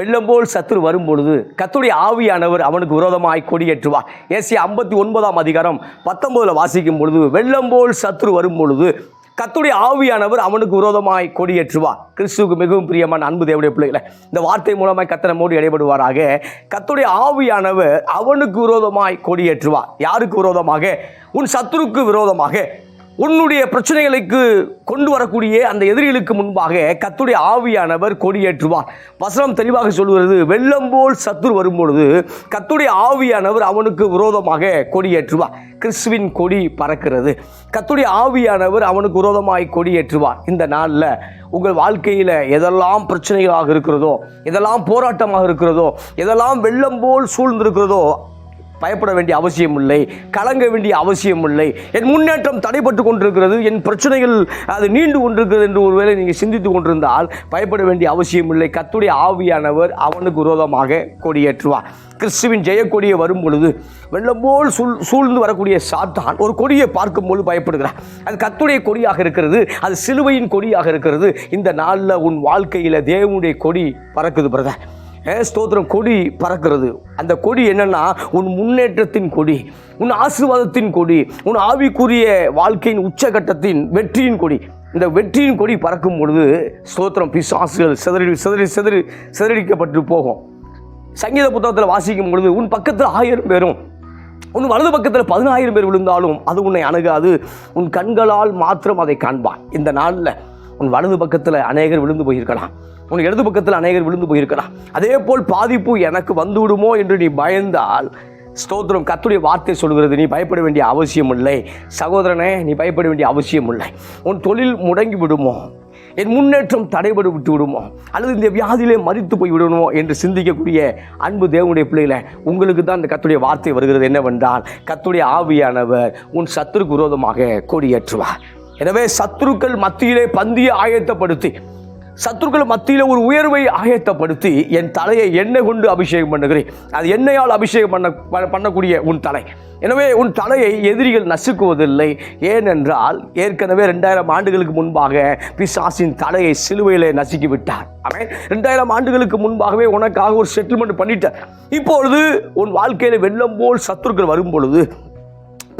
வெள்ளம் போல் சத்துரு வரும் பொழுது கத்துடைய ஆவியானவர் அவனுக்கு விரோதமாய் கொடியேற்றுவார். ஏசி ஐம்பத்தி ஒன்பதாம் அதிகாரம் பத்தொன்பதுல வாசிக்கும் பொழுது வெள்ளம் போல் சத்துரு வரும் பொழுது கத்துடைய ஆவியானவர் அவனுக்கு விரோதமாய் கொடியேற்றுவார். கிறிஸ்துவுக்கு மிகவும் பிரியமான அன்பு தேவடைய பிள்ளைகளை இந்த வார்த்தை மூலமாய் மூடி இடைபடுவாராக. கத்துடைய ஆவியானவர் அவனுக்கு விரோதமாய் கொடியேற்றுவார். யாருக்கு விரோதமாக? உன் சத்துருக்கு விரோதமாக. உன்னுடைய பிரச்சனைகளுக்கு கொண்டு வரக்கூடிய அந்த எதிரிகளுக்கு முன்பாக கத்துடைய ஆவியானவர் கொடியேற்றுவார். வசனம் தெளிவாக சொல்கிறது வெள்ளம் போல் சத்துரு வரும்பொழுது கத்துடைய ஆவியானவர் அவனுக்கு விரோதமாக கொடியேற்றுவார். கிறிஸ்துவின் கொடி பறக்கிறது. கத்துடைய ஆவியானவர் அவனுக்கு விரோதமாய் கொடியேற்றுவார். இந்த நாளில் உங்கள் வாழ்க்கையில் எதெல்லாம் பிரச்சனைகளாக இருக்கிறதோ எதெல்லாம் போராட்டமாக இருக்கிறதோ எதெல்லாம் வெள்ளம் போல் சூழ்ந்திருக்கிறதோ பயப்பட வேண்டிய அவசியம் இல்லை கலங்க வேண்டிய அவசியம் இல்லை என் முன்னேற்றம் தடைப்பட்டு கொண்டிருக்கிறது என் பிரச்சனைகள் அது நீண்டு கொண்டிருக்கிறது என்று ஒருவேளை நீங்கள் சிந்தித்து கொண்டிருந்தால் பயப்பட வேண்டிய அவசியம் இல்லை கத்துடைய ஆவியானவர் அவனுக்கு விரோதமாக கொடியேற்றுவார். கிறிஸ்துவின் ஜெயக்கொடியை வரும் பொழுது வெள்ளம் போல் சூழ் சூழ்ந்து வரக்கூடிய சாத்தான் ஒரு கொடியை பார்க்கும்போது பயப்படுகிறார். அது கத்துடைய கொடியாக இருக்கிறது அது சிலுவையின் கொடியாக இருக்கிறது. இந்த நாளில் உன் வாழ்க்கையில் தேவனுடைய கொடி பறக்குது பிரதர் ஸ்தோத்திரம். கொடி பறக்கிறது. அந்த கொடி என்னென்னா உன் முன்னேற்றத்தின் கொடி உன் ஆசீர்வாதத்தின் கொடி உன் ஆவிக்குரிய வாழ்க்கையின் உச்சகட்டத்தின் வெற்றியின் கொடி. இந்த வெற்றியின் கொடி பறக்கும் பொழுது ஸ்தோத்திரம் பிசாசுகள் சிதறி சிதறி சிதறி சிதறடிக்கப்பட்டு போகும். சங்கீத புத்தகத்தில் வாசிக்கும் பொழுது உன் பக்கத்தில் ஆயிரம் பேரும் உன் வலது பக்கத்தில் பதினாயிரம் பேர் விழுந்தாலும் அது உன்னை அணுகாது. உன் கண்களால் மாத்திரம் அதை காண்பான் இந்த நாளில் உன் வலது பக்கத்தில் அநேகர் விழுந்து போயிருக்கலாம். உன் இடது பக்கத்தில் அநேகர் விழுந்து போயிருக்கலாம் அதே போல் பாதிப்பு எனக்கு வந்து விடுமோ என்று நீ பயந்தால் ஸ்தோத்திரம் கத்துடைய வார்த்தை சொல்கிறது நீ பயப்பட வேண்டிய அவசியம் இல்லை சகோதரனே நீ பயப்பட வேண்டிய அவசியம் இல்லை உன் தொழில் முடங்கி விடுமோ? என் முன்னேற்றம் தடைபடு விட்டு விடுமோ? அல்லது இந்த வியாதியிலே மறித்து போய் விடுமோ என்று சிந்திக்கக்கூடிய அன்பு தேவனுடைய பிள்ளைகளை உங்களுக்கு தான் இந்த கத்துடைய வார்த்தை வருகிறது. என்னவென்றால் கத்துடைய ஆவியானவர் உன் சத்துருக்கு விரோதமாக கொடியேற்றுவார். எனவே சத்துருக்கள் மத்தியிலே பந்தியை ஆயத்தப்படுத்தி சத்துருக்கள் மத்தியில் ஒரு உயர்வை ஆயத்தப்படுத்தி என் தலையை எண்ணெய் கொண்டு அபிஷேகம் பண்ணுகிறேன். அது எண்ணெயால் அபிஷேகம் பண்ண ப- பண்ணக்கூடிய உன் தலை. எனவே உன் தலையை எதிரிகள் நசுக்குவதில்லை. ஏனென்றால் ஏற்கனவே ரெண்டாயிரம் ஆண்டுகளுக்கு முன்பாக பிசாசின் தலையை சிலுவையிலே நசுக்கி விட்டார் அவன் ரெண்டாயிரம் ஆண்டுகளுக்கு முன்பாகவே உனக்காக ஒரு செட்டில்மெண்ட் பண்ணிட்டார் இப்பொழுது உன் வாழ்க்கையில் வெள்ளம் போல் சத்துருக்கள் வரும் பொழுது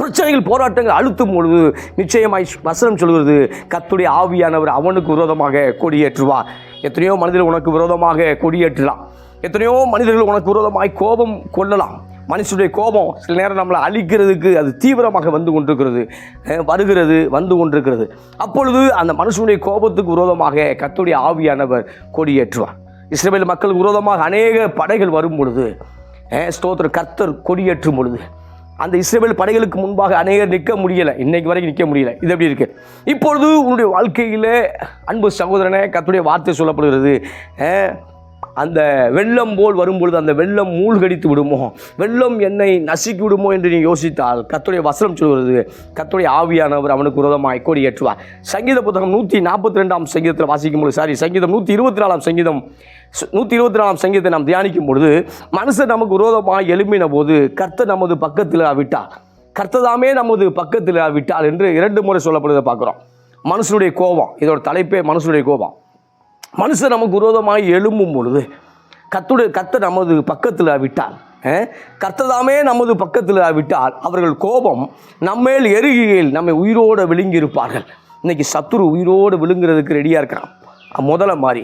பிரச்சனைகள் போராட்டங்கள் அழுத்தும் பொழுது நிச்சயமாய் வசனம் சொல்கிறது கத்துடைய ஆவியானவர் அவனுக்கு விரோதமாக கொடியேற்றுவார். எத்தனையோ மனிதர்கள் உனக்கு விரோதமாக கொடியேற்றலாம். எத்தனையோ மனிதர்கள் உனக்கு விரோதமாய் கோபம் கொள்ளலாம். மனுஷனுடைய கோபம் சில நேரம் நம்மளை அழிக்கிறதுக்கு அது தீவிரமாக வந்து கொண்டிருக்கிறது. வருகிறது வந்து கொண்டிருக்கிறது. அப்பொழுது அந்த மனுஷனுடைய கோபத்துக்கு விரோதமாக கத்துடைய ஆவியானவர் கொடியேற்றுவார். இஸ்ரேல் மக்களுக்கு விரோதமாக அநேக படைகள் வரும் பொழுது ஸ்தோத்திர கர்த்தர் கொடியேற்றும் பொழுது அந்த இஸ்ரேல் படைகளுக்கு முன்பாக அநேகர் நிற்க முடியலை. இன்னைக்கு வரைக்கும் நிற்க முடியல. இது எப்படி இருக்கு? இப்பொழுது உன்னுடைய வாழ்க்கையில் அன்பு சகோதரனே கத்துடைய வார்த்தை சொல்லப்படுகிறது. அந்த வெள்ளம் போல் வரும்பொழுது அந்த வெள்ளம் மூழ்கடித்து விடுமோ? வெள்ளம் என்னை நசுக்கி விடுமோ என்று நீ யோசித்தால்? கத்துடைய வசனம் சொல்கிறது கத்துடைய ஆவியானவர் அவனுக்கு விரோதமாக கோடி ஏற்றுவார். சங்கீத புத்தகம் நூற்றி நாற்பத்தி ரெண்டாம் சங்கீதத்தில் வாசிக்கும் பொழுது சாரி சங்கீதம் நூற்றி இருபத்தி நாலாம் சங்கீதம் நூற்றி இருபத்தி நாலாம் சங்கீதத்தை நாம் தியானிக்கும் பொழுது மனுஷன் நமக்கு விரோதமாக எழும்பின போது கர்த்தர் நமது பக்கத்தில் விட்டார் கர்த்ததாமே நமது பக்கத்தில் விட்டார் என்று இரண்டு முறை சொல்லப்படுவதை பார்க்குறோம். மனுஷனுடைய கோபம் இதோட தலைப்பே மனுஷனுடைய கோபம். மனுஷன் நமக்கு விரோதமாக எழும்பும் பொழுது கத்துடைய கத்தை நமது பக்கத்தில் விட்டால் அஹ், கர்த்ததாமே நமது பக்கத்தில் விட்டால் அவர்கள் கோபம் நம்மேல் எருகையில் நம்மை உயிரோடு விழுங்கியிருப்பார்கள். இன்றைக்கி சத்துரு உயிரோடு விழுங்குறதுக்கு ரெடியாக இருக்கிறான் முதல்ல மாதிரி.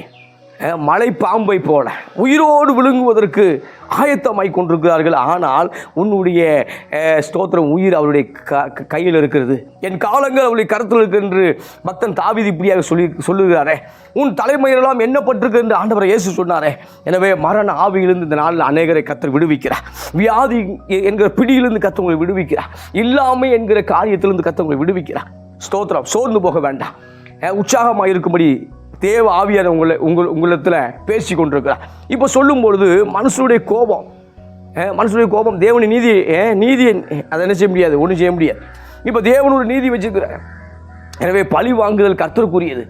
மலை பாம்பை போல உயிரோடு விழுங்குவதற்கு ஆயத்தமாய் கொண்டிருக்கிறார்கள். ஆனால் உன்னுடைய ஸ்தோத்திரம் உயிர் அவருடைய க க- கையில் இருக்கிறது. என் காலங்கள் அவருடைய கருத்தில் இருக்கு என்று பக்தன் தாவிதி இப்படியாக சொல்லி சொல்லுகிறாரே. உன் தலைமையிலெல்லாம் என்னப்பட்டிருக்கு என்று ஆண்டவர் இயேசு சொன்னாரே. எனவே மரண ஆவியிலிருந்து இந்த நாளில் அநேகரை கத்தர் விடுவிக்கிறார். வியாதி என்கிற பிடியிலிருந்து கத்தர் உங்களை விடுவிக்கிறார். இல்லாமை என்கிற காரியத்திலிருந்து கத்தர் உங்களை விடுவிக்கிறார். ஸ்தோத்திரம் சோர்ந்து போக வேண்டாம். உற்சாகமாக இருக்கும்படி தேவ ஆவியார் உங்களை உங்கள் உங்களிடத்தில் பேசி கொண்டிருக்கிறார் இப்போ சொல்லும் பொழுது மனுஷனுடைய கோபம் மனுஷனுடைய கோபம் தேவனுடைய நீதி நீதியை அதை என்ன செய்ய முடியாது ஒன்றும் செய்ய முடியாது. இப்போ தேவனோட நீதி வச்சுக்கிறார் எனவே பழி வாங்குதல் கர்த்தருக்குரியது.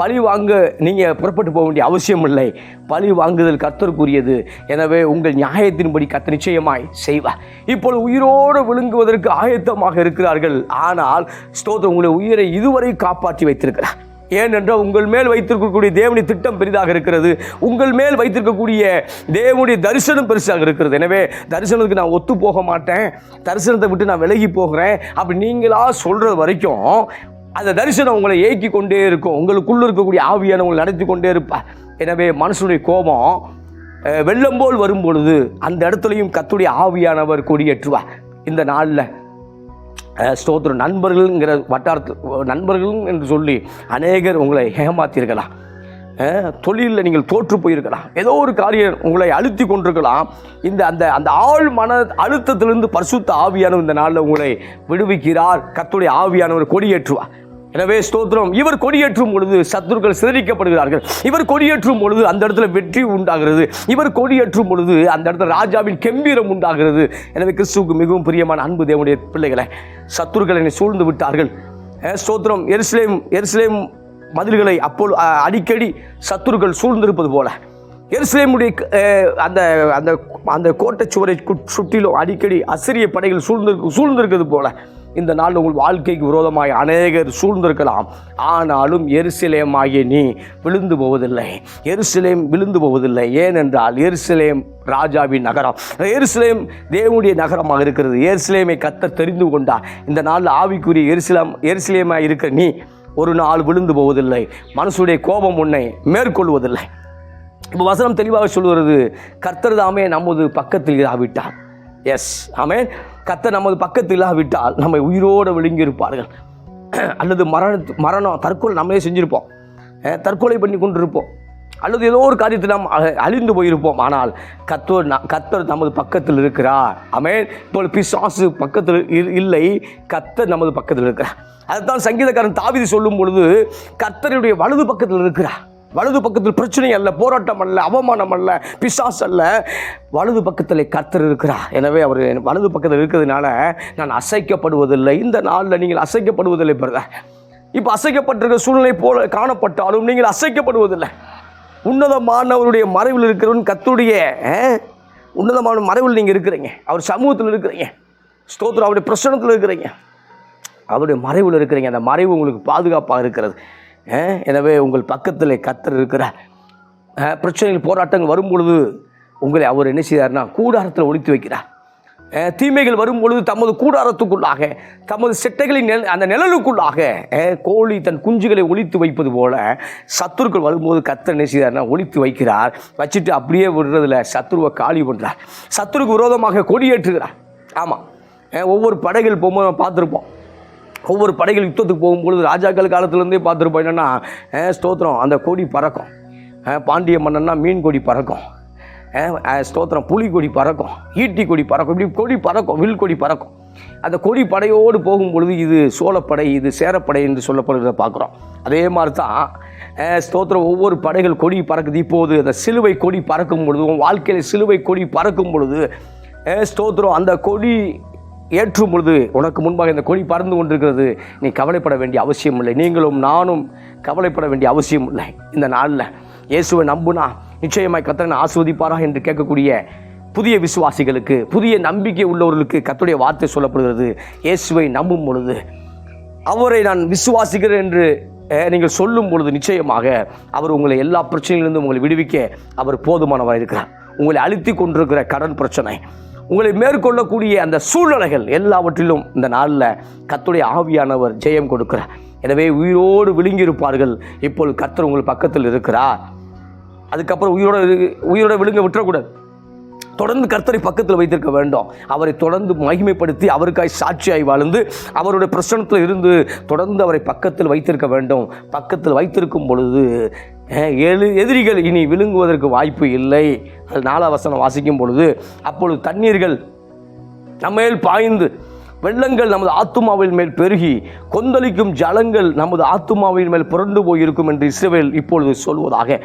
பழி வாங்க நீங்கள் புறப்பட்டு போக வேண்டிய அவசியம் இல்லை. பழி வாங்குதல் கர்த்தருக்குரியது. எனவே உங்கள் நியாயத்தின்படி கத்த நிச்சயமாய் செய்வார். இப்போது உயிரோடு விழுங்குவதற்கு ஆயத்தமாக இருக்கிறார்கள். ஆனால் ஸ்தோத்திரம் உங்களை உயிரை இதுவரை காப்பாற்றி வைத்திருக்கிறார். ஏனென்றால் உங்கள் மேல் வைத்திருக்கக்கூடிய தேவனுடைய திட்டம் பெரிதாக இருக்கிறது. உங்கள் மேல் வைத்திருக்கக்கூடிய தேவனுடைய தரிசனம் பெருசாக இருக்கிறது. எனவே தரிசனத்துக்கு நான் ஒத்து போக மாட்டேன். தரிசனத்தை விட்டு நான் விலகி போகிறேன். அப்படி நீங்களா சொல்கிற வரைக்கும் அந்த தரிசனம் உங்களை ஏக்கி கொண்டே இருக்கும். உங்களுக்குள்ளே இருக்கக்கூடிய ஆவியான உங்களை நடத்தி கொண்டே இருப்பா. எனவே மனுஷனுடைய கோபம் வெள்ளம் போல் வரும் பொழுது அந்த இடத்துலையும் கத்துடைய ஆவியானவர் கொடியேற்றுவா இந்த நாளில் ஸ்தோத்திரம். நண்பர்கள்ங்கிற வட்டாரத்தில் நண்பர்கள் என்று சொல்லி அநேகர் உங்களை ஏமாத்தியிருக்கலாம். தொழிலில் நீங்கள் தோற்று போயிருக்கலாம். ஏதோ ஒரு காரியம் உங்களை அழுத்தி கொண்டிருக்கலாம். இந்த அந்த அந்த ஆள் மன அழுத்தத்திலிருந்து பரிசுத்த ஆவியானவர் இந்த நாளில் உங்களை விடுவிக்கிறார். கத்துடைய ஆவியானவர் கொடியேற்றுவார். எனவே ஸ்தோத்திரம். இவர் கொடியேற்றும் பொழுது சத்துருக்கள் சிதறிக்கப்படுகிறார்கள். இவர் கொடியேற்றும் பொழுது அந்த இடத்துல வெற்றி உண்டாகிறது. இவர் கொடியேற்றும் பொழுது அந்த இடத்துல ராஜாவின் கெம்பீரம் உண்டாகிறது. எனவே கிறிஸ்துவுக்கு மிகவும் பிரியமான அன்பு தேவனுடைய பிள்ளைகளை சத்துருக்கள் என்னை சூழ்ந்து விட்டார்கள். ஸ்தோத்திரம். எருசலேம் எருசலேம் மதில்களை அப்போ அடிக்கடி சத்துருக்கள் சூழ்ந்திருப்பது போல. எருசலேமுடைய அந்த அந்த அந்த கோட்டை சுவரை கு- சுற்றிலும் அடிக்கடி அசிரிய படைகள் சூழ்ந்து சூழ்ந்திருக்கிறது போல. இந்த நாள் உங்கள் வாழ்க்கைக்கு விரோதமாய் அநேகர் சூழ்ந்திருக்கலாம். ஆனாலும் எருசலேமாகிய நீ விழுந்து போவதில்லை. எருசலேம் விழுந்து போவதில்லை. ஏனென்றால் எருசலேம் ராஜாவின் நகரம். எருசலேம் தேவனுடைய நகரமாக இருக்கிறது. எருசலேமை கத்த தெரிந்து கொண்டார். இந்த நாள் ஆவிக்குரிய எருசலேம் எருசலேமாய் இருக்கிற நீ ஒரு நாள் விழுந்து போவதில்லை. மனசுடைய கோபம் உன்னை மேற்கொள்வதில்லை. இப்போ வசனம் தெளிவாக சொல்வது கர்த்தர் தாமே நமது பக்கத்தில் ஆவிட்டார் எஸ் ஆமேன் கத்த நமது பக்கத்தில் இல்லாவிட்டால் நம்மை உயிரோடு விழுங்கி இருப்பார்கள் அல்லது மரண மரணம் தற்கொலை நம்மளே செஞ்சுருப்போம். தற்கொலை பண்ணி கொண்டிருப்போம். அல்லது ஏதோ ஒரு காரியத்தில் நாம் அழிந்து போயிருப்போம். ஆனால் கத்தோர் கத்தர் நமது பக்கத்தில் இருக்கிறார். அமேன் இப்போ பிசாசு பக்கத்தில் இல்- இல்லை. கத்தர் நமது பக்கத்தில் இருக்கிறார். அதுதான் சங்கீதக்காரன் தாவிதி சொல்லும் பொழுது கத்தருடைய வலது பக்கத்தில் இருக்கிறார். வலது பக்கத்தில் பிரச்சனை அல்ல போராட்டம் அல்ல அவமானம் அல்ல பிசாஸ் அல்ல. வலது பக்கத்தில் கர்த்தர் இருக்கிறார். எனவே அவர் என் வலது பக்கத்தில் இருக்கிறதுனால நான் அசைக்கப்படுவதில்லை. இந்த நாளில் நீங்கள் அசைக்கப்படுவதில்லை பிரதர் இப்போ அசைக்கப்பட்டிருக்க சூழ்நிலை போல காணப்பட்டாலும் நீங்கள் அசைக்கப்படுவதில்லை. உன்னதமானவருடைய மறைவில் இருக்கிறவன் கத்துடைய உன்னதமான மறைவில் நீங்கள் இருக்கிறீங்க. அவர் சமூகத்தில் இருக்கிறீங்க. ஸ்தோத்திரம் அவருடைய பிரசனத்தில் இருக்கிறீங்க. அவருடைய மறைவில் இருக்கிறீங்க. அந்த மறைவு உங்களுக்கு பாதுகாப்பாக இருக்கிறது. எனவே உங்கள் பக்கத்தில் கத்தர் இருக்கிறார் பிரச்சனைகள் போராட்டங்கள் வரும்பொழுது உங்களை அவர் என்ன செய்தார்னா கூடாரத்தில் ஒழித்து வைக்கிறார். தீமைகள் வரும்பொழுது தமது கூடாரத்துக்குள்ளாக தமது செட்டைகளின் நெல் அந்த நிழலுக்குள்ளாக கோழி தன் குஞ்சுகளை ஒழித்து வைப்பது போல சத்துருக்கள் வரும்போது கத்தர் என்ன செய்தார்னா ஒழித்து வைக்கிறார். வச்சுட்டு அப்படியே விடுறதுல சத்துருவை காலி பண்ணுறார் சத்துருக்கு விரோதமாக கொடியேற்றுகிறார். ஆமாம் ஒவ்வொரு படைகள் போகும்போது நம்ம பார்த்துருப்போம். ஒவ்வொரு படைகள் யுத்தத்துக்கு போகும்பொழுது ராஜாக்கள் காலத்துலேருந்தே பார்த்துருப்போம் என்னென்னா ஸ்தோத்திரம் அந்த கொடி பறக்கும். பாண்டிய மன்னன்னா மீன் கொடி பறக்கும். ஸ்தோத்திரம் புலி கொடி பறக்கும் ஈட்டி கொடி பறக்கும் இப்படி கொடி பறக்கும் வில் கொடி பறக்கும். அந்த கொடி படையோடு போகும் பொழுது இது சோழப்படை இது சேரப்படை என்று சொல்லப்படுகிறத பார்க்குறோம். அதே மாதிரி தான் ஸ்தோத்திரம் ஒவ்வொரு படைகள் கொடி பறக்குது. இப்போது அந்த சிலுவை கொடி பறக்கும் பொழுது உன் வாழ்க்கையில் சிலுவை கொடி பறக்கும் பொழுது ஸ்தோத்திரம் அந்த கொடி ஏற்றும் பொழுது உனக்கு முன்பாக இந்த கொடி பறந்து கொண்டிருக்கிறது. நீ கவலைப்பட வேண்டிய அவசியம் இல்லை. நீங்களும் நானும் கவலைப்பட வேண்டிய அவசியம் இல்லை. இந்த நாளில் இயேசுவை நம்புனா நிச்சயமாய் கத்தனை ஆஸ்வதிப்பாரா என்று கேட்கக்கூடிய புதிய விசுவாசிகளுக்கு புதிய நம்பிக்கை உள்ளவர்களுக்கு கத்துடைய வார்த்தை சொல்லப்படுகிறது. இயேசுவை நம்பும் பொழுது அவரை நான் விசுவாசிக்கிறேன் என்று நீங்கள் சொல்லும் பொழுது நிச்சயமாக அவர் உங்களை எல்லா பிரச்சனையிலிருந்தும் உங்களை விடுவிக்க அவர் போதுமானவர் இருக்கிறார் உங்களை அழுத்தி கொண்டிருக்கிற கடன் பிரச்சனை. உங்களை மேற்கொள்ளக்கூடிய அந்த சூழ்நிலைகள் எல்லாவற்றிலும் இந்த நாளில் கத்துடைய ஆவியானவர் ஜெயம் கொடுக்கிறார். எனவே உயிரோடு விழுங்கியிருப்பார்கள். இப்போது கத்தர் உங்கள் பக்கத்தில் இருக்கிறார். அதுக்கப்புறம் உயிரோட உயிரோட விழுங்க விட்டுறக்கூடாது. தொடர்ந்து கர்த்தரை பக்கத்தில் வைத்திருக்க வேண்டும். அவரை தொடர்ந்து மகிமைப்படுத்தி அவருக்காய் சாட்சியாய் வாழ்ந்து அவருடைய பிரசனத்தில் இருந்து தொடர்ந்து அவரை பக்கத்தில் வைத்திருக்க வேண்டும். பக்கத்தில் வைத்திருக்கும் பொழுது எழு எதிரிகள் இனி விழுங்குவதற்கு வாய்ப்பு இல்லை. அது நாலாவசனம் வாசிக்கும் பொழுது அப்பொழுது தண்ணீர்கள் நம்மேல் பாய்ந்து வெள்ளங்கள் நமது ஆத்துமாவின் மேல் பெருகி கொந்தளிக்கும் ஜலங்கள் நமது ஆத்துமாவின் மேல் புரண்டு போயிருக்கும் என்று இஸ்ரேல் இப்பொழுது சொல்வதாக.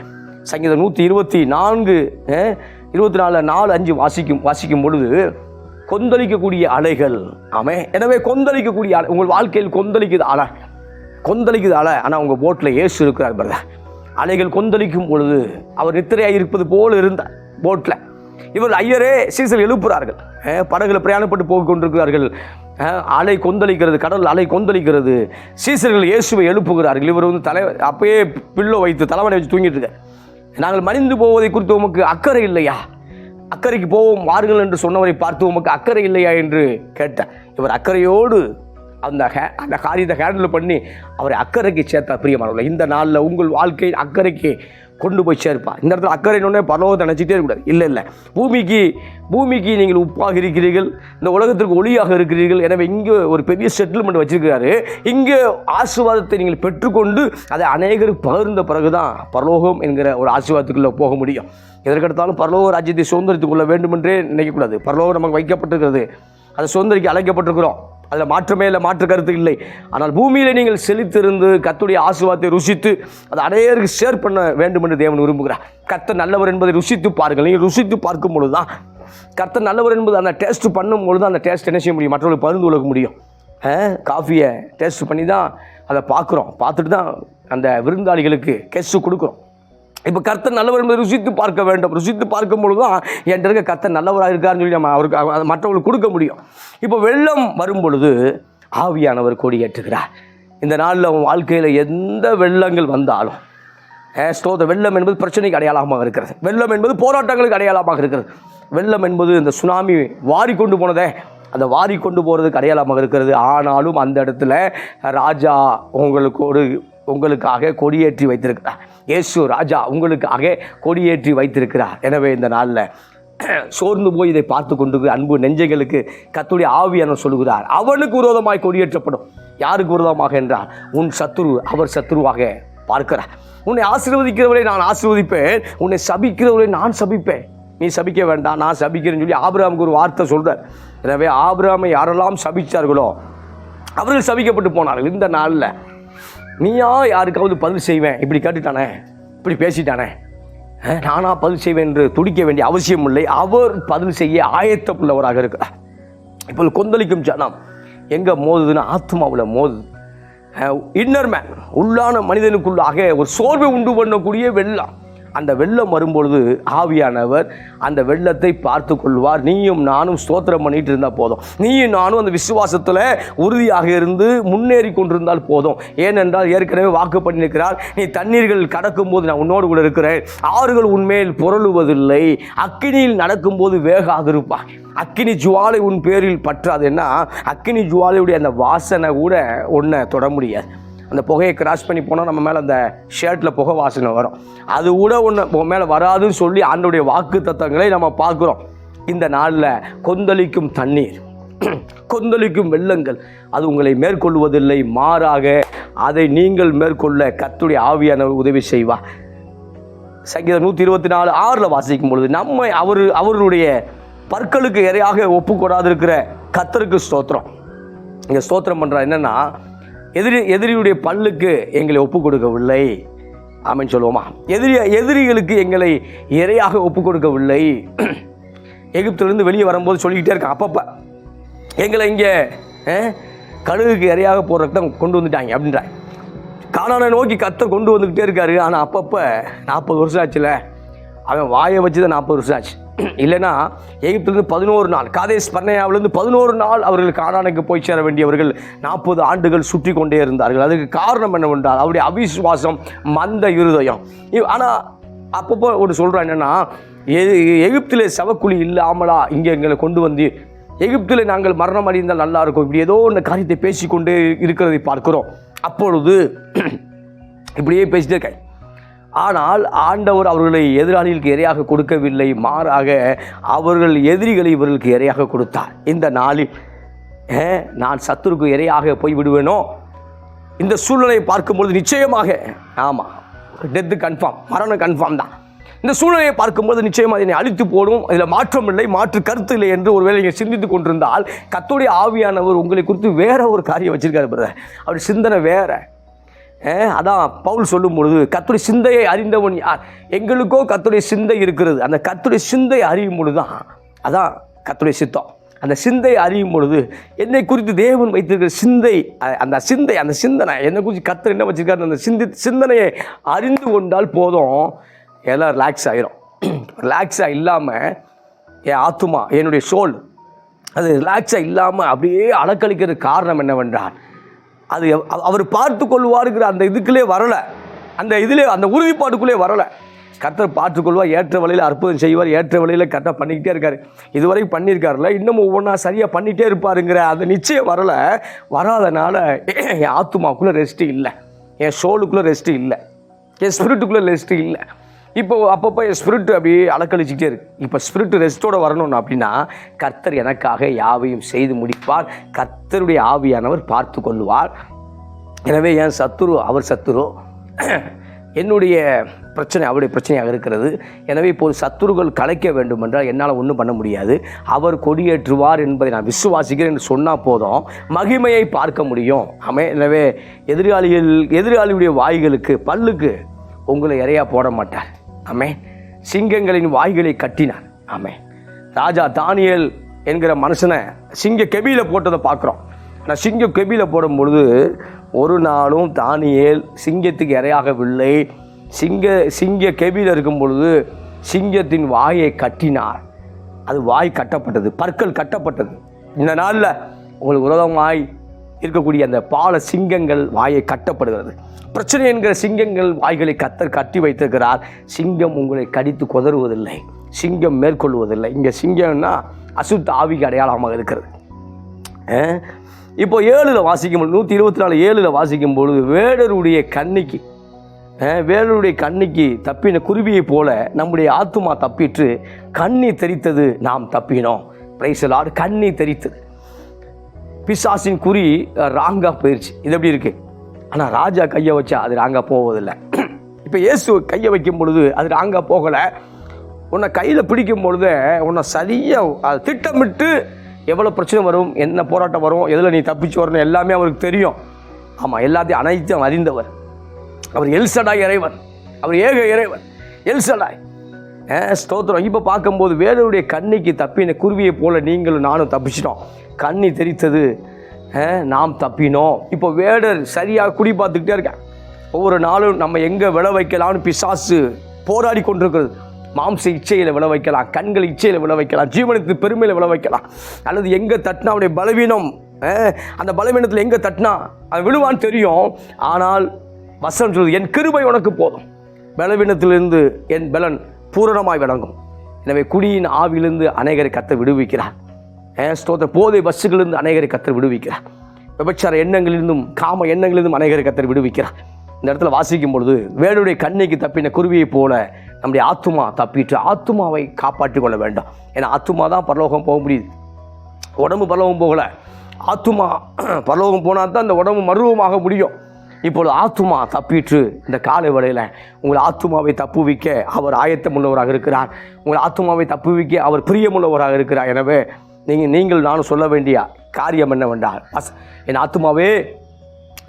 சங்கீதம் நூற்றி இருபத்தி நான்கு இருபத்தி நாலு நாலு அஞ்சு வாசிக்கும் வாசிக்கும் பொழுது கொந்தளிக்கக்கூடிய அலைகள். ஆமே எனவே கொந்தளிக்கக்கூடிய அலை உங்கள் வாழ்க்கையில் கொந்தளிக்குது அலை. கொந்தளிக்குது அலை. ஆனால் உங்கள் போட்டில் ஏசு இருக்கிறார் பிரதர் அலைகள் கொந்தளிக்கும் பொழுது அவர் நித்திரையாக இருப்பது போல் இருந்தார் போட்டில். இவர் ஐயரே சீசல் எழுப்புறார்கள். படகுல பிரயாணப்பட்டு போய் கொண்டிருக்கிறார்கள். அலை கொந்தளிக்கிறது கடல் அலை கொந்தளிக்கிறது. சீசர்கள் இயேசுவை எழுப்புகிறார்கள். இவர் வந்து தலை அப்பயே பில்லோ வைத்து தலைவனை வச்சு தூங்கிட்டு இருக்கார். நாங்கள் மணிந்து போவதை குறித்து உமக்கு அக்கறை இல்லையா? அக்கறைக்கு போவோம் வாருங்கள் என்று சொன்னவரை பார்த்து உமக்கு அக்கறை இல்லையா என்று கேட்டார். இவர் அக்கறையோடு அந்த ஹே அந்த காரியத்தை ஹேண்டில் பண்ணி அவரை அக்கறைக்கு சேர்த்தா பிரியமானவர்கள் இந்த நாளில் உங்கள் வாழ்க்கை அக்கறைக்கு கொண்டு போய் சேர்ப்பா. இந்த இடத்துல அக்கறைன்னு பரலோகத்தை நினச்சிட்டே இருக்கக்கூடாது. இல்லை இல்லை. பூமிக்கு பூமிக்கு நீங்கள் உப்பாக இருக்கிறீர்கள் இந்த உலகத்திற்கு ஒளியாக இருக்கிறீர்கள். எனவே இங்கே ஒரு பெரிய செட்டில்மெண்ட் வச்சுருக்கிறாரு. இங்கே ஆசீர்வாதத்தை நீங்கள் பெற்றுக்கொண்டு அதை அநேகருக்கு பகிர்ந்த பிறகு தான் பரலோகம் என்கிற ஒரு ஆசீர்வாதத்துக்குள்ளே போக முடியும். எதற்கெடுத்தாலும் பரலோக ராஜ்யத்தை சுதந்திரத்துக்குள்ள வேண்டுமென்றே நினைக்கக்கூடாது. பரலோகம் நமக்கு வைக்கப்பட்டிருக்கிறது. அதை சுதந்திரிக்க அழைக்கப்பட்டிருக்கிறோம். அதில் மாற்றமே இல்லை மாற்று கருத்து இல்லை. ஆனால் பூமியில் நீங்கள் செழித்திருந்து கத்துடைய ஆசீர்வாதத்தை ருசித்து அதை அநேகருக்கு ஷேர் பண்ண வேண்டும் என்று தேவன் விரும்புகிறார். கத்த நல்லவர் என்பதை ருசித்து பாருங்கள். நீங்கள் ருசித்து பார்க்கும் பொழுது தான் கர்த்தர் நல்லவர் என்பது அந்த டேஸ்ட் பண்ணும் பொழுது அந்த டேஸ்ட் என்ன செய்ய முடியும்? மற்றவர்களுக்கு பகிர்ந்து கொள்ள முடியும். காஃபியை டேஸ்ட் பண்ணி தான் அதை பார்க்குறோம். பார்த்துட்டு தான் அந்த விருந்தாளிகளுக்கு கெஸ்ட்டு கொடுக்குறோம். இப்போ கர்த்தர் நல்லவர் என்பதை ருசித்து பார்க்க வேண்டும். ருசித்து பார்க்கும் பொழுது தான் என்கிட்ட இருக்க கர்த்தர் நல்லவராக இருக்காருன்னு சொல்லி நம்ம அவருக்கு அவ- அதை மற்றவங்களுக்கு கொடுக்க முடியும். இப்போ வெள்ளம் வரும் பொழுது ஆவியானவர் கொடியேற்றுகிறார். இந்த நாளில் அவன் வாழ்க்கையில் எந்த வெள்ளங்கள் வந்தாலும் ஸ்தோத வெள்ளம் என்பது பிரச்சனைக்கு அடையாளமாக இருக்கிறது. வெள்ளம் என்பது போராட்டங்களுக்கு அடையாளமாக இருக்கிறது. வெள்ளம் என்பது இந்த சுனாமி வாரி கொண்டு போனதே அந்த வாரி கொண்டு போகிறதுக்கு அடையாளமாக இருக்கிறது. ஆனாலும் அந்த இடத்துல ராஜா உங்களுக்கு ஒரு உங்களுக்காக கொடியேற்றி வைத்திருக்கிறார். இயேசு ராஜா உங்களுக்காக கொடியேற்றி வைத்திருக்கிறார். எனவே இந்த நாளில் சோர்ந்து போய் இதை பார்த்து கொண்டு அன்பு நெஞ்சைகளுக்கு கத்துடைய ஆவியான சொல்லுகிறார். அவனுக்கு விரோதமாய் கொடியேற்றப்படும். யாருக்கு விரோதமாக என்றால் உன் சத்துரு அவர் சத்துருவாக பார்க்கிறார். உன்னை ஆசீர்வதிக்கிறவரை நான் ஆசீர்வதிப்பேன். உன்னை சபிக்கிறவரை நான் சபிப்பேன். நீ சபிக்க வேண்டாம் நான் சபிக்கிறேன்னு சொல்லி ஆபிராமுக்கு ஒரு வார்த்தை சொல்கிறார் எனவே ஆபிராமை யாரெல்லாம் சபித்தார்களோ அவர்கள் சபிக்கப்பட்டு போனார்கள். இந்த நாளில் நீயா யாருக்காவது பதில் செய்வேன்? இப்படி கேட்டுட்டானே? இப்படி பேசிட்டானே? நானா பதில் செய்வேன் என்று துடிக்க வேண்டிய அவசியம் இல்லை அவர் பதில் செய்ய ஆயத்தமுள்ளவராக இருக்கிறார் இப்போ கொந்தளிக்கும் ஜனம். எங்கே மோதுதுன்னா ஆத்மாவில் மோது. இன்னர் மேன் உள்ளான மனிதனுக்குள்ளாக ஒரு சோர்வை உண்டு பண்ணக்கூடிய வெள்ளம். அந்த வெள்ளம் வரும்பொழுது ஆவியானவர் அந்த வெள்ளத்தை பார்த்து கொள்வார் நீயும் நானும் ஸ்தோத்திரம் பண்ணிட்டு இருந்தால் போதும். நீயும் நானும் அந்த விசுவாசத்தில் உறுதியாக இருந்து முன்னேறி கொண்டிருந்தால் போதும். ஏனென்றால் ஏற்கனவே வாக்கு பண்ணியிருக்கிறார் நீ தண்ணீர்கள் கடக்கும்போது நான் உன்னோடு கூட இருக்கிறேன். ஆறுகள் உன்மேல் புரளுவதில்லை. அக்கினியில் நடக்கும்போது வேகாதிருப்பாய். அக்கினி ஜுவாலை உன் பேரில் பற்றாதுன்னா அக்கினி ஜுவாலையுடைய அந்த வாசனை கூட ஒன்றை தொட முடியாது. அந்த புகையை கிராஸ் பண்ணி போனால் நம்ம மேலே அந்த ஷர்ட்டில் புகை வாசனை வரும். அது கூட ஒன்று மேலே வராதுன்னு சொல்லி ஆண்டுடைய வாக்கு தத்தங்களை நம்ம பார்க்குறோம். இந்த நாளில் கொந்தளிக்கும் தண்ணீர் கொந்தளிக்கும் வெள்ளங்கள் அது உங்களை மேற்கொள்வதில்லை மாறாக அதை நீங்கள் மேற்கொள்ள கத்துடைய ஆவியானவர் உதவி செய்வா சங்கீதம் நூற்றி இருபத்தி நாலு ஆறில் வாசிக்கும் பொழுது நம்மை அவர் அவருடைய பற்களுக்கு இறையாக ஒப்புக்கூடாது இருக்கிற கத்தருக்கு ஸ்தோத்திரம். இங்கே ஸ்தோத்திரம் பண்ணுறா என்னென்னா எதிரி எதிரியுடைய பல்லுக்கு எங்களை ஒப்பு கொடுக்கவில்லை ஆமென்னு சொல்லுவோமா? எதிரி எதிரிகளுக்கு எங்களை இரையாக ஒப்பு கொடுக்கவில்லை எகிப்திலிருந்து வெளியே வரும்போது சொல்லிக்கிட்டே இருக்கான் அப்பப்போ எங்களை இங்கே கழுகுக்கு இரையாக போடுறதுக்கு தான் கொண்டு வந்துட்டாங்க அப்படின்றாங்க காணான நோக்கி கத்தை கொண்டு வந்துக்கிட்டே இருக்காரு. ஆனால் அப்பப்போ நாற்பது வருஷம் ஆச்சுல. அவன் வாயை வச்சு தான் நாற்பது வருஷம் ஆச்சு. இல்லைன்னா எகிப்திலிருந்து பதினோரு நாள் காதேஸ் பர்ணையாவிலிருந்து பதினோரு நாள் அவர்கள் காணானுக்கு போய் சேர வேண்டியவர்கள் நாற்பது ஆண்டுகள் சுற்றி கொண்டே இருந்தார்கள். அதுக்கு காரணம் என்னவென்றால் அவருடைய அவிசுவாசம் மந்த இருதயம். ஆனால் அப்பப்போ ஒரு சொல்கிறான் என்னென்னா எ- எகிப்திலே சவக்குழி இல்லாமலா இங்கே எங்களை கொண்டு வந்து எகிப்தில் நாங்கள் மரணம் அடைந்தால் நல்லா இருக்கும். இப்படி ஏதோ ஒன்று காரியத்தை பேசிக்கொண்டே இருக்கிறதை பார்க்கிறோம். அப்பொழுது இப்படியே பேசிட்டே இருக்கேன் ஆனால் ஆண்டவர் அவர்களை எதிராளிகளுக்கு இரையாக கொடுக்கவில்லை மாறாக அவர்கள் எதிரிகளை இவர்களுக்கு இரையாக கொடுத்தார். இந்த நாளில் நான் சத்துருக்கு இரையாக போய் விடுவேனோ இந்த சூழ்நிலையை பார்க்கும்பொழுது நிச்சயமாக ஆமாம் டெத்து கன்ஃபார்ம் மரணம் கன்ஃபார்ம் தான். இந்த சூழ்நிலையை பார்க்கும்போது நிச்சயமாக என்னை அழித்து போடும் இதில் மாற்றம் இல்லை மாற்று கருத்து இல்லை என்று ஒருவேளை நீங்கள் சிந்தித்து கொண்டிருந்தால் கத்தோடைய ஆவியானவர் உங்களை குறித்து வேற ஒரு காரியம் வச்சிருக்காரு பிரதர் அவர் சிந்தனை வேற. அதான் பவுல் சொல்லும் பொழுது கத்துடைய சிந்தையை அறிந்தவன் யார்? எங்களுக்கோ கத்துடைய சிந்தை இருக்கிறது. அந்த கத்துடைய சிந்தை அறியும் பொழுது தான் அதான் கத்துடைய சித்தம். அந்த சிந்தை அறியும் பொழுது என்னை குறித்து தேவன் வைத்திருக்கிற சிந்தை அந்த சிந்தை அந்த சிந்தனை என்னை குறித்து கத்தர் என்ன வச்சுருக்காரு அந்த சிந்தி சிந்தனையை அறிந்து கொண்டால் போதும். எல்லாம் ரிலாக்ஸ் ஆகிரும் ரிலாக்ஸாக இல்லாமல் என் ஆத்துமா என்னுடைய சோல் அது ரிலாக்ஸாக இல்லாமல் அப்படியே அலக்கழிக்கிற காரணம் என்னவென்றால் அது அவர் பார்த்து கொள்வாருங்கிற அந்த இதுக்குள்ளே வரலை. அந்த இதிலே அந்த உறுதிப்பாட்டுக்குள்ளே வரலை. கர்த்தர் பார்த்துக்கொள்வார் ஏற்ற வழியில் அற்புதம் செய்வார் ஏற்ற வழியில் கரெக்டாக பண்ணிக்கிட்டே இருக்கார். இதுவரை பண்ணியிருக்காருல இன்னும் ஒவ்வொன்றா சரியாக பண்ணிகிட்டே இருப்பாருங்கிற அந்த நிச்சயம் வரலை. வராதனால என் ஆத்துமாக்குள்ளே ரெஸ்ட்டு இல்லை. என் சோலுக்குள்ளே ரெஸ்ட்டு இல்லை. என் ஸ்பிரிட்டுக்குள்ளே ரெஸ்ட்டு இல்லை. இப்போ அப்பப்போ என் ஸ்பிரிட் அப்படியே அலக்கழிச்சிக்கிட்டே இருக்கு. இப்போ ஸ்பிரிட் ரெஸ்ட்டோட வரணும் அப்படின்னா கர்த்தர் எனக்காக யாவையும் செய்து முடிப்பார். கர்த்தருடைய ஆவியானவர் பார்த்து கொள்வார் எனவே என் சத்துரு அவர் சத்துரு. என்னுடைய பிரச்சனை அவருடைய பிரச்சனையாக இருக்கிறது. எனவே இப்போது சத்துருகள் கலைக்க வேண்டும் என்றால் என்னால் ஒன்றும் பண்ண முடியாது. அவர் கொடியேற்றுவார் என்பதை நான் விசுவாசிக்கிறேன் என்று சொன்னால் போதும். மகிமையை பார்க்க முடியும். ஆமே எனவே எதிராளிகள் எதிராளியுடைய வாய்களுக்கு பல்லுக்கு உங்களை இறையா போட மாட்டார். அமேன் சிங்கங்களின் வாய்களை கட்டினார் அமேன் ராஜா தானியேல் என்கிற மனுஷனை சிங்க கெபியில் போட்டதை பார்க்குறோம். ஆனால் சிங்க கெபியில் போடும் பொழுது ஒரு நாளும் தானியேல் சிங்கத்துக்கு இரையாகவில்லை. சிங்க சிங்க கெபியில் இருக்கும் பொழுது சிங்கத்தின் வாயை கட்டினார். அது வாய் கட்டப்பட்டது பற்கள் கட்டப்பட்டது. இந்த நாளில் உங்களுக்கு விரோதமாய் இருக்கக்கூடிய அந்த பால சிங்கங்கள் வாயை கட்டப்படுகிறது. பிரச்சனை என்கிற சிங்கங்கள் வாய்களை கத்தர் கட்டி வைத்திருக்கிறார். சிங்கம் உங்களை கடித்து குதறுவதில்லை. சிங்கம் மேற்கொள்வதில்லை. இங்கே சிங்கம்னா அசுத்த ஆவிக்கு அடையாளமாக இருக்கிறது. இப்போ ஏழில் வாசிக்கும் நூற்றி இருபத்தி நாலு ஏழில் வாசிக்கும் பொழுது வேடருடைய கண்ணிக்கு வேடருடைய கண்ணிக்கு தப்பின குருவியைப் போல நம்முடைய ஆத்துமா தப்பிற்று கண்ணி தெரித்தது நாம் தப்பினோம். பிரைசலாடு கண்ணி தெரித்தது பிசாசின் குறி ராங்காக போயிடுச்சு இது எப்படி இருக்கு? ஆனால் ராஜா கையை வச்சா அது ராங்காக போவதில்லை. இப்போ இயேசு கையை வைக்கும் பொழுது அது ராங்காக போகலை. உன்னை கையில் பிடிக்கும் பொழுது உன்னை சரியாக அது திட்டமிட்டு எவ்வளோ பிரச்சனை வரும் என்ன போராட்டம் வரும் எதில் நீ தப்பிச்சு வரணும் எல்லாமே அவருக்கு தெரியும். ஆமாம் எல்லாத்தையும் அனைத்தும் அறிந்தவர். அவர் எல்சடாய் இறைவன். அவர் ஏக இறைவன். எல்சடாய். ஸ்தோத்திரம். இப்போ பார்க்கும்போது வேடருடைய கண்ணிக்கு தப்பின குருவியை போல் நீங்களும் நானும் தப்பிச்சிட்டோம். கண்ணி தெரித்தது நாம் தப்பினோம். இப்போ வேடர் சரியாக குடி பார்த்துக்கிட்டே இருக்கேன் ஒவ்வொரு நாளும் நம்ம எங்கே விளை வைக்கலாம்னு பிசாசு போராடி கொண்டிருக்கிறது. மாம்ச இச்சையில் விளை வைக்கலாம் கண்கள் இச்சையில் விளை வைக்கலாம் ஜீவனத்து பெருமையில் விளை வைக்கலாம். அல்லது எங்கே தட்டினா அவனுடைய பலவீனம் அந்த பலவீனத்தில் எங்கே தட்டினா அது விழுவான்னு தெரியும். ஆனால் வசனம் சொல்லுது என் கிருபை உனக்கு போதும். பலவீனத்திலிருந்து என் பலன் பூரணமாய் விளங்கும். எனவே குடியின் ஆவிலிருந்து அநேகரை கத்தர் விடுவிக்கிறார். ஸ்தோத்திர போதை பஸ்ஸுகளிலிருந்து அநேகரை கத்தர் விடுவிக்கிறார். விபச்சார எண்ணங்களிலிருந்தும் காம எண்ணங்களிலிருந்தும் அநேகரை கத்தர் விடுவிக்கிறார். இந்த இடத்துல வாசிக்கும் பொழுது வேடுடைய கண்ணைக்கு தப்பின குருவியைப் போல நம்முடைய ஆத்துமா தப்பிட்டு ஆத்துமாவை காப்பாற்றிக் கொள்ள வேண்டும். ஏன்னா ஆத்துமா தான் பரலோகம் போக முடியுது. உடம்பு பரலோகம் போகலை. ஆத்துமா பரலோகம் போனால் தான் இந்த உடம்பு மருவமாக முடியும். இப்பொழுது ஆத்துமா தப்பிற்று. இந்த காலை வேளையில் உங்கள் ஆத்துமாவை தப்புவிக்க அவர் ஆயத்தமுள்ளவராக இருக்கிறார். உங்கள் ஆத்துமாவை தப்புவிக்க அவர் பிரியமுள்ளவராக இருக்கிறார். எனவே நீங்கள் நீங்கள் நானும் சொல்ல வேண்டிய காரியம் என்னவென்றால் அஸ் என் ஆத்துமாவே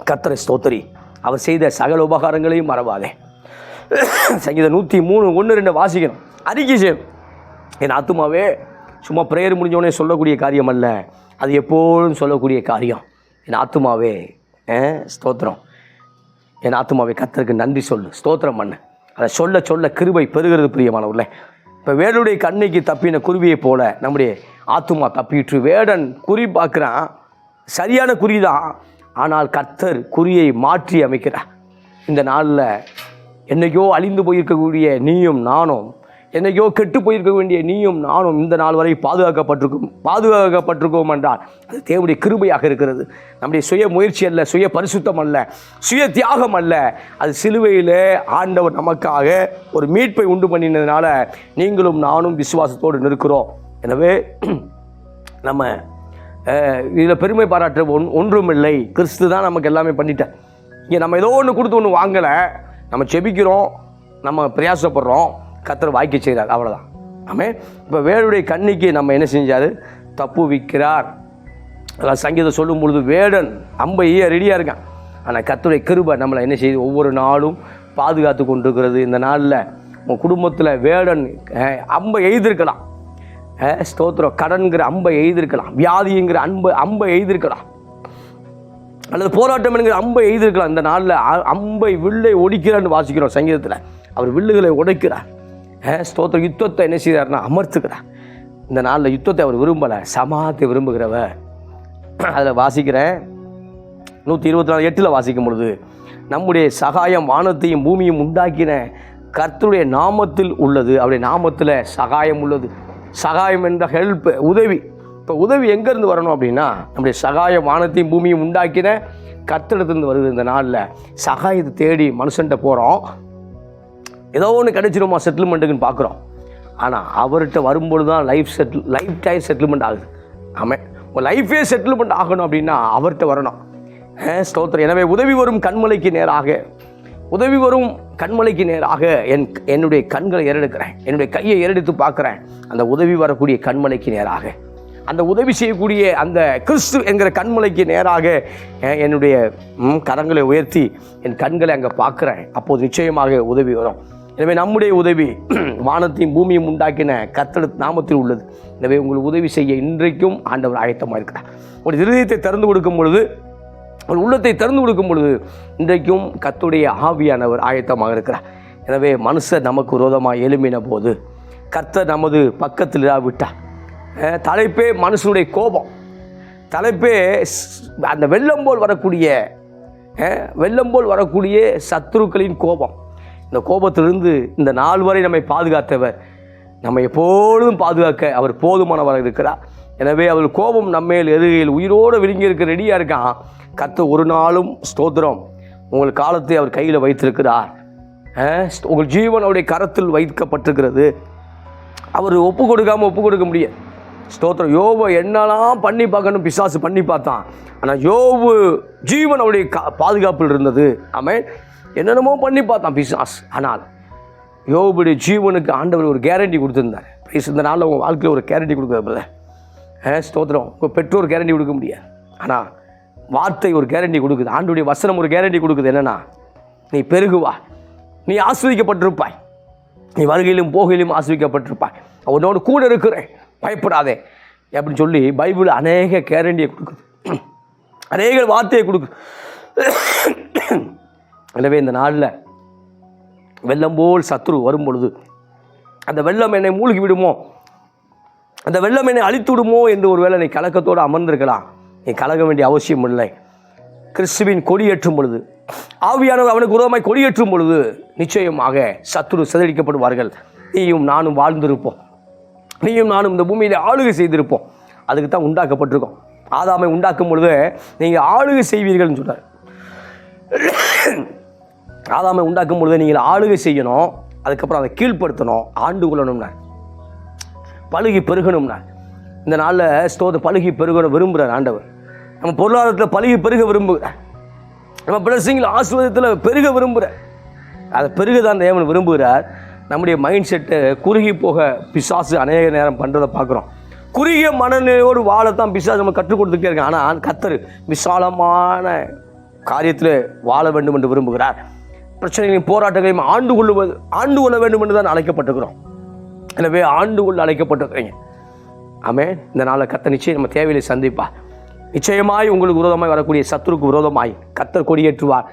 கத்தரை ஸ்தோத்திரி. அவர் செய்த சகல உபகாரங்களையும் மறவாதே. சங்கீதம் நூற்றி மூணு ஒன்று ரெண்டு வாசிக்கணும். அறிக்கை செய்யும் என் ஆத்துமாவே சும்மா ப்ரேயர் முடிஞ்சோடனே சொல்லக்கூடிய காரியம் அல்ல. அது எப்போதும் சொல்லக்கூடிய காரியம். என் ஆத்துமாவே ஸ்தோத்திரம். என் ஆத்துமாவை கத்தருக்கு நன்றி சொல்லு. ஸ்தோத்திரம் பண்ணு. அதை சொல்ல சொல்ல கிருபை பெறுகிறது பிரியமானவர்களே. இப்போ வேடனுடைய கண்ணைக்கு தப்பின குருவியைப் போல நம்முடைய ஆத்துமா தப்பிட்டு வேடன் குறி பார்க்குறான். சரியான குறி தான் ஆனால் கர்த்தர் குறியை மாற்றி அமைக்கிறார். இந்த நாளில் என்னைக்கோ அழிந்து போயிருக்கக்கூடிய நீயும் நானும் என்னைக்கோ கெட்டு போயிருக்க வேண்டிய நீயும் நானும் இந்த நாள் வரை பாதுகாக்கப்பட்டிருக்கும் பாதுகாக்கப்பட்டிருக்கோம் என்றால் அது தேவனுடைய கிருபையாக இருக்கிறது. நம்முடைய சுய முயற்சி அல்ல சுய பரிசுத்தம் அல்ல சுய தியாகம் அல்ல. அது சிலுவையில் ஆண்டவர் நமக்காக ஒரு மீட்பை உண்டு பண்ணினதுனால நீங்களும் நானும் விசுவாசத்தோடு நிற்கிறோம். எனவே நம்ம இதில் பெருமை பாராட்ட ஒன் ஒன்றும் இல்லை. கிறிஸ்து தான் நமக்கு எல்லாமே பண்ணிட்டேன் இங்கே நம்ம ஏதோ ஒன்று கொடுத்து ஒன்று வாங்கலை. நம்ம செபிக்கிறோம் நம்ம பிரயாசப்படுறோம். கத்தர் வாய்க்க செய்கிறார். அவ்வளோதான் ஆமே இப்போ வேடுடைய கண்ணிக்கு நம்ம என்ன செஞ்சார்? தப்பு விற்கிறார். அதான் சங்கீதம் சொல்லும் பொழுது வேடன் அம்பை ஈய ரெடியாக இருக்கான். ஆனால் கத்துடைய கிருபை நம்மளை என்ன செய்யுது? ஒவ்வொரு நாளும் பாதுகாத்து கொண்டிருக்கிறது. இந்த நாளில் உங்கள் குடும்பத்தில் வேடன் அம்பை எய்திருக்கலாம். ஸ்தோத்திரம். கடன்கிற அம்பை எய்திருக்கலாம். வியாதிங்கிற அன்பை அம்பை எய்திருக்கலாம். அல்லது போராட்டம் என்கிற அம்பை எய்திருக்கலாம். இந்த நாளில் அம்பை வில்லை ஒடிக்கிறான்னு வாசிக்கிறோம் சங்கீதத்தில். அவர் வில்லுகளை உடைக்கிறார் ஸ்தோத்திர யுத்தத்தை என்ன செய்தார்னா அமர்த்துக்கிறார் இந்த நாளில் யுத்தத்தை அவர் விரும்பலை. சமாதத்தை விரும்புகிறவர் அதில் வாசிக்கிறேன். நூற்றி இருபத்தி நாலு எட்டில் வாசிக்கும் பொழுது நம்முடைய சகாயம் வானத்தையும் பூமியும் உண்டாக்கின கர்த்தருடைய நாமத்தில் உள்ளது. அவருடைய நாமத்தில் சகாயம் உள்ளது. சகாயம் என்ற ஹெல்ப் உதவி. இப்போ உதவி எங்கேருந்து வரணும் அப்படின்னா நம்முடைய சகாயம் வானத்தையும் பூமியும் உண்டாக்கின கர்த்தரிடத்துலேருந்து வருது இந்த நாளில். சகாயத்தை தேடி மனுஷன்ட்ட போகிறோம் ஏதோ ஒன்று கிடைச்சிருமா செட்டில்மெண்ட்டுக்குன்னு பார்க்குறோம். ஆனால் அவர்கிட்ட வரும்பொழுது தான் life settle life time settlement ஆகுது ஆமாம் உங்கள் லைஃபே செட்டில்மெண்ட் ஆகணும் அப்படின்னா அவர்கிட்ட வரணும். ஸ்தோத்திரம். எனவே உதவி வரும் கண்மலைக்கு நேராக. உதவி வரும் கண்மலைக்கு நேராக என் என்னுடைய கண்களை ஏறெடுக்கிறேன். என்னுடைய கையை ஏறெடுத்து பார்க்குறேன். அந்த உதவி வரக்கூடிய கண்மலைக்கு நேராக. அந்த உதவி செய்யக்கூடிய அந்த கிறிஸ்து என்கிற கண்மலைக்கு நேராக என்னுடைய கரங்களை உயர்த்தி என் கண்களை அங்கே பார்க்குறேன். அப்போது நிச்சயமாக உதவி வரும். எனவே நம்முடைய உதவி வானத்தையும் பூமியும் உண்டாக்கின கத்தட நாமத்தில் உள்ளது. எனவே உங்களுக்கு உதவி செய்ய இன்றைக்கும் ஆண்டவர் ஆயத்தமாக இருக்கிறார். ஒரு இருதயத்தை திறந்து கொடுக்கும் பொழுது ஒரு உள்ளத்தை திறந்து கொடுக்கும் பொழுது இன்றைக்கும் கத்துடைய ஆவியானவர் ஆயத்தமாக இருக்கிறார். எனவே மனுஷர் நமக்கு விரோதமாக எழும்பின போது கர்த்தர் நமது பக்கத்தில் இராவிட்டார். தலைப்பே மனுஷனுடைய கோபம். தலைப்பே ஸ்- அந்த வெள்ளம் போல் வரக்கூடிய வெள்ளம் போல் வரக்கூடிய சத்துருக்களின் கோபம். இந்த கோபத்திலிருந்து இந்த நாள் வரை நம்மை பாதுகாத்தவர். நம்மை எப்பொழுதும் பாதுகாக்க அவர் போதுமானவராக இருக்கிறார். எனவே அவர் கோபம் நம்மேல் எதுகையில் உயிரோடு விழுங்கி இருக்க ரெடியாக இருக்கான். கத்த ஒரு நாளும் ஸ்தோத்திரம். உங்கள் காலத்தை அவர் கையில் வைத்திருக்கிறார். உங்கள் ஜீவன் அவருடைய கரத்தில் வைக்கப்பட்டிருக்கிறது. அவர் ஒப்பு கொடுக்காமல் ஒப்பு கொடுக்க முடியாது ஸ்தோத்திரம். யோபு என்னெல்லாம் பண்ணி பார்க்கணும்? பிசாசு பண்ணி பார்த்தான். ஆனால் யோபு ஜீவன் அவருடைய கா பாதுகாப்பில் இருந்தது. ஆமென். என்னென்னமோ பண்ணி பார்த்தான் பிசாஸ். ஆனால் யோபுடைய ஜீவனுக்கு ஆண்டவர் ஒரு கேரண்டி கொடுத்துருந்தார். ப்ளீஸ் இந்த நாளில் உங்கள் வாழ்க்கையில் ஒரு கேரண்டி கொடுக்குறது ஏ ஸ்தோத்திரம். உங்கள் பெற்றோர் கேரண்டி கொடுக்க முடியாது. ஆனால் வார்த்தை ஒரு கேரண்டி கொடுக்குது. ஆண்டுடைய வசனம் ஒரு கேரண்டி கொடுக்குது. என்னன்னா நீ பெருகுவா. நீ ஆஸ்வதிக்கப்பட்டிருப்பாய் நீ வருகையிலும் போகையிலும் ஆசிரிக்கப்பட்டிருப்பாய் உன்னோட கூட இருக்கிறேன். பயப்படாதே அப்படின்னு சொல்லி பைபிள் அநேக கேரண்டியை கொடுக்குது. அநேக வார்த்தையை கொடுக்குது. எனவே இந்த நாளில் வெள்ளம் போல் சத்ரு வரும் பொழுது அந்த வெள்ளம் என்னை மூழ்கி விடுமோ? அந்த வெள்ளம் என்னை அழித்து விடுமோ என்று ஒருவேளை நீ கலக்கத்தோடு அமர்ந்திருக்கலாம். நீ கலக வேண்டிய அவசியம் இல்லை. கிறிஸ்துவின் கொடியேற்றும் பொழுது ஆவியானவர் அவனுக்கு உருவமாய் கொடியேற்றும் பொழுது நிச்சயமாக சத்துரு சிதறடிக்கப்படுவார்கள். நீயும் நானும் வாழ்ந்திருப்போம். நீயும் நானும் இந்த பூமியில் ஆளுகை செய்திருப்போம். அதுக்கு தான் உண்டாக்கப்பட்டிருக்கோம். ஆதாமை உண்டாக்கும் பொழுது நீங்கள் ஆளுகை செய்வீர்கள்னு சொன்னார். ஆதாமை உண்டாக்கும் பொழுது நீங்கள் ஆளுகை செய்யணும் அதுக்கப்புறம் அதை கீழ்ப்படுத்தணும் ஆண்டு கொள்ளணும்னா பழுகி பெருகணும்னா இந்த நாளில் ஸ்தோத பழுகி பெருகணும் விரும்புகிறார் ஆண்டவர். நம்ம பொருளாதாரத்தில் பழுகி பெருக விரும்புகிறார். நம்ம பிளஸிங்கில் ஆசிர்வாதத்தில் பெருக விரும்புகிறார். அதை பெருக தான் தேவன் விரும்புகிறார். நம்முடைய மைண்ட் செட்டை குறுகி போக பிசாசு அநேக நேரம் பண்ணுறதை பார்க்குறோம். குறுகிய மனநிலையோடு வாழத்தான் பிசாசு நம்ம கற்றுக் கொடுத்துட்டே இருக்காங்க ஆனால் கத்தர் விசாலமான காரியத்தில் வாழ வேண்டும் என்று விரும்புகிறார். பிரச்சனைகளையும் போராட்டங்களையும் ஆண்டு கொள்ளுவது ஆண்டு கொள்ள வேண்டும் என்று தான் அழைக்கப்பட்டிருக்கிறோம். எனவே ஆண்டு கொள்ள அழைக்கப்பட்டிருக்கிறீங்க. ஆமே இந்த நாளில் கத்த நிச்சயம் நம்ம தேவையில்லை சந்திப்பா. நிச்சயமாய் உங்களுக்கு விரோதமாய் வரக்கூடிய சத்துருக்கு விரோதமாய் கத்தர் கொடியேற்றுவார். கத்-